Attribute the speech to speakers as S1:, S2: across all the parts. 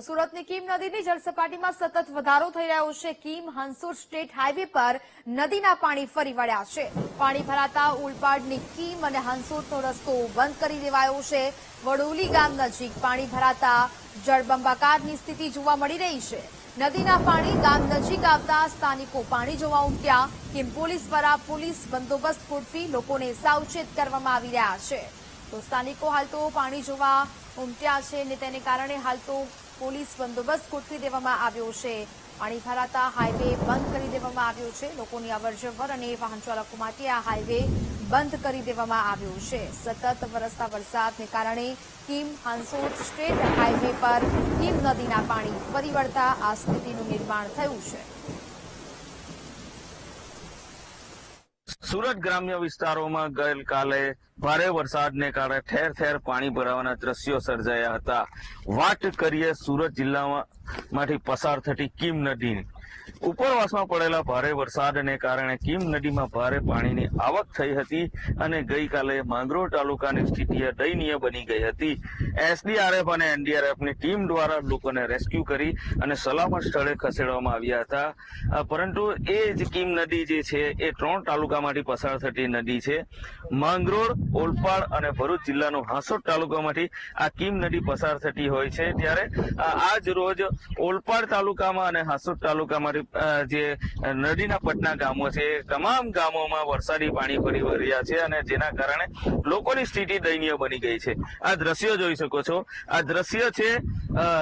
S1: સુરતની કીમ નદીની જળસપાટીમાં સતત વધારો થઈ રહ્યો છે. કીમ હંસુર સ્ટેટ હાઈવે પર નદીના પાણી ફરી વળ્યા છે. પાણી ભરાતા ઉલપાડની કીમ અને હંસુરનો રસ્તો બંધ કરી દેવાયો છે. વડોલી ગામ નજીક પાણી ભરાતા જળબંબાકારની સ્થિતિ જોવા મળી રહી છે. નદીના પાણી ગામ નજીક આવતા સ્થાનિકો પાણી જોવા ઉમટ્યા. કીમ પોલીસ દ્વારા પોલીસ બંદોબસ્ત ગોઠવી લોકોને સાવચેત કરવામાં આવી રહ્યા છે. તો સ્થાનિકો હાલ તો પાણી જોવા ઉમટ્યા છે અને તેને કારણે હાલ તો પોલીસ બંદોબસ્ત ગોઠવી દેવામાં આવ્યો છે. પાણી ભરાતા હાઈવે બંધ કરી દેવામાં આવ્યો છે. લોકોની અવરજવર અને વાહન ચાલકો માટે આ હાઈવે બંધ કરી દેવામાં આવ્યો છે. સતત વરસતા વરસાદને કારણે કીમ હાંસોટ સ્ટેટ હાઈવે પર કીમ નદીના પાણી ફરી વળતા આ સ્થિતિનું નિર્માણ થયું છે.
S2: સુરત ગ્રામ્ય વિસ્તારોમાં ગઈકાલે ભારે વરસાદને કારણે ઠેર ઠેર પાણી ભરાવાના દ્રશ્યો સર્જાયા હતા. વાત કરીએ સુરત જિલ્લામાંથી પસાર થતી કીમ નદીની ઉપરવાસમાં પડેલા ભારે વરસાદને કારણે કીમ નદીમાં ભારે પાણીની આવક થઈ હતી અને ગઈકાલે માંગરોળ તાલુકાની સ્થિતિ દયનીય બની ગઈ હતી. એસડીઆરએફ અને એનડીઆરએફની ટીમ દ્વારા લોકોને રેસ્ક્યુ કરી અને સલામત સ્થળે ખસેડવામાં આવ્યા હતા. પરંતુ એ જ કીમ નદી જે છે, એ ત્રણ તાલુકામાંથી પસાર થતી નદી છે. માંગરોળ ઓલપાડ અને ભરૂચ જિલ્લાનું હાંસોદ તાલુકામાંથી આ કીમ નદી પસાર થતી હોય છે. ત્યારે આજ રોજ ઓલપાડ તાલુકામાં અને હાંસોદ તાલુકામાંથી જે નદીના પટના ગામો છે તમામ ગામોમાં વરસાદી પાણી ફરી વળ્યા છે અને જેના કારણે લોકોની સ્થિતિ દયનીય બની ગઈ છે. આ દ્રશ્યો જોઈ શકો છો. આ દ્રશ્ય છે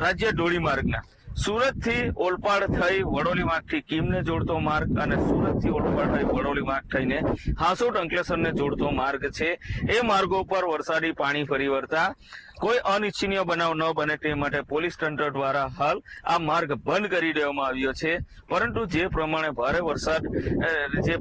S2: રાજ્ય ધોળીમાર્ગના સુરત થી ઓલપાડ થઈ વડોલી માર્ગથી કીમને જોડતો માર્ગ અને સુરતથી ઓલપાડ થઈ વડોલી માર્ગ થઈને હાંસોટ અંકલેશ્વરને જોડતો માર્ગ છે. એ માર્ગો પર વરસાદી પાણી ફરી વળતા કોઈ અનિચ્છનીય બનાવ ન બને તે માટે પોલીસ તંત્ર દ્વારા હાલ આ માર્ગ બંધ કરી દેવામાં આવ્યો છે. પરંતુ જે પ્રમાણે ભારે વરસાદ જે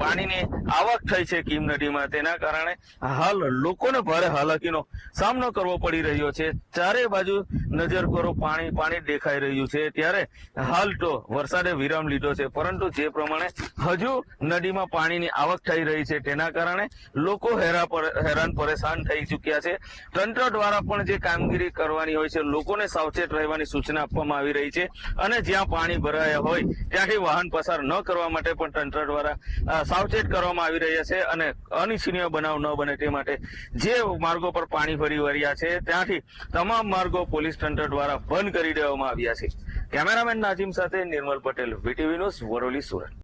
S2: પાણીની આવક થઈ છે કીમ નદીમાં. તેના કારણે હાલ લોકોને ભારે હાલાકીનો સામનો કરવો પડી રહ્યો છે. ચારે બાજુ નજર કરો, પાણી પાણી દેખાઈ રહ્યું છે. ત્યારે હાલ તો વરસાદે વિરામ લીધો છે. પરંતુ જે પ્રમાણે હજુ નદીમાં પાણીની આવક થઈ રહી છે, તેના કારણે લોકો હેરાન પરેશાન થઈ ચુક્યા છે. તંત્ર દ્વારા પણ જે કામગીરી કરવાની હોય છે, લોકોને સાવચેત રહેવાની સૂચના આપવામાં આવી રહી છે. અને જ્યાં પાણી ભરાયા હોય, ત્યાંથી વાહન પસાર ન કરવા માટે પણ તંત્ર દ્વારા સાવચેત સાવચેત કરવામાં આવી રહ્યા છે અને અનિચ્છનીય બનાવ ન બને તે માટે જે માર્ગો પર પાણી ફરી વળ્યા છે, ત્યાંથી તમામ માર્ગો પોલીસ તંત્ર દ્વારા બંધ કરી દેવામાં આવ્યા છે. કેમેરામેન નાજીમ સાથે નિર્મલ પટેલ, વીટીવી ન્યૂઝ વરોલી, સુરત.